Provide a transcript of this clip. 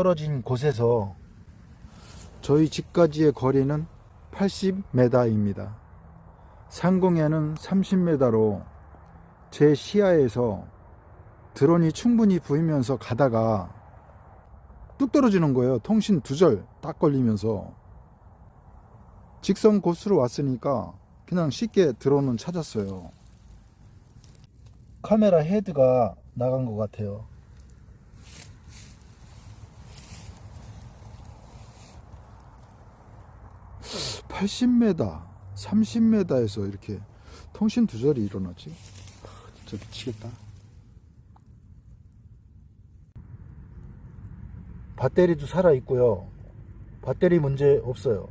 떨어진 곳에서 저희 집까지의 거리는 80m입니다. 상공에는 30m로 제 시야에서 드론이 충분히 보이면서 가다가 뚝 떨어지는 거예요. 통신 두절 딱 걸리면서 직선 코스로 왔으니까 그냥 쉽게 드론은 찾았어요. 카메라 헤드가 나간 것 같아요. (80m) (30m에서) 이렇게 통신 두절이 일어나지. 아, 진짜 미치겠다. 배터리도 살아 있고요. 배터리 문제 없어요